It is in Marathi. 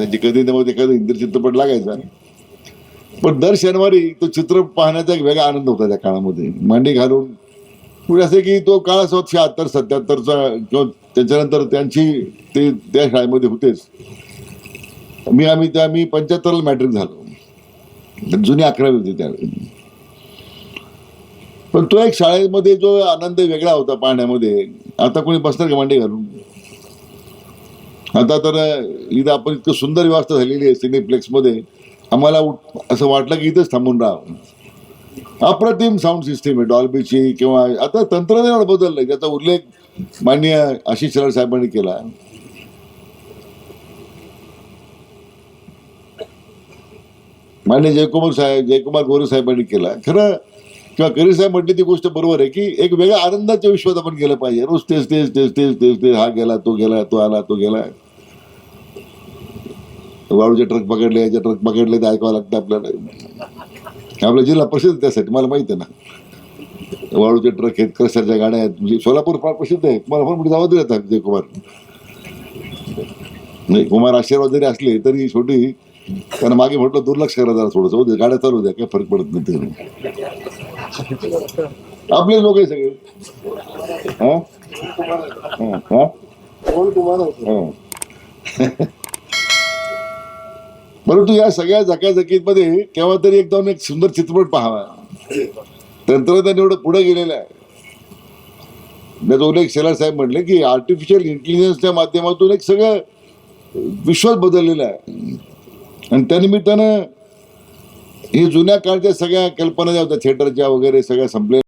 त्यांची कधी नव्हत एखादं हिंदी चित्रपट लागायचा. पण दर शनिवारी तो चित्र पाहण्याचा एक वेगळा आनंद होता त्या काळामध्ये. मांडी घालून. म्हणजे असं की तो काळ असो शहात्तर सत्याहत्तरचा किंवा त्याच्यानंतर त्यांची ते त्या शाळेमध्ये होतेच. मी आम्ही त्या मी पंच्याहत्तरला मॅट्रिक झालो. जुनी अकरावी होती त्यावेळी. पण तो एक शाळेमध्ये जो आनंद वेगळा होता पाहण्यामध्ये. आता कोणी बसणार का मांडी घालून? आता तर इथं आपण इतकं सुंदर व्यवस्था झालेली आहे सिनेप्लेक्समध्ये आम्हाला उठ- असं वाटलं की इथंच थांबून राहावं. अप्रतिम साऊंड सिस्टीम आहे डॉल्बीची किंवा आता तंत्रज्ञान बदललंय ज्याचा उल्लेख माननीय आशिष शरण साहेबांनी केला. मान्य जयकुमार साहेब जयकुमार गोरे साहेबांनी केला. खरं किंवा करी साहेब म्हटली ती गोष्ट बरोबर आहे की एक वेगळ्या आनंदाच्या विश्वात आपण गेलं पाहिजे. रोज तेच तेच तेच तेच तेच तेच हा गेला तो गेला तो आला तो गेला. वाळूचे ट्रक पकडले याचे ट्रक पकडले ते ऐकावं लागतं आपल्याला. आपला जिल्हा प्रसिद्ध त्यासाठी मला माहिती आहे ना. वाळूचे ट्रक आहेत क्रशरच्या गाड्या आहेत म्हणजे सोलापूर फार प्रसिद्ध आहे. मला फोन जबाबदारी दिलं विजय कुमार. नाही कुमार आशीर्वाद जरी असले तरी छोटी त्यांना मागे म्हटलं दुर्लक्ष करा जरा थोडंसं. हो, गाड्या चालू द्या काय फरक पडत नाही आपलेच आपले लोक आहे सगळे. हा? हा, परंतु या सगळ्या झकाझकीमध्ये केव्हा तरी एकदम एक सुंदर चित्रपट पाहावा. तंत्रज्ञान एवढं पुढे गेलेलं आहे. त्याचा उल्लेख शेलार साहेब म्हटले की आर्टिफिशियल इंटेलिजन्सच्या माध्यमातून एक सगळं विश्वास बदललेला आहे. आणि त्यानिमित्तानं हे जुन्या काळच्या सगळ्या कल्पना ज्या होत्या थिएटरच्या वगैरे सगळ्या संपले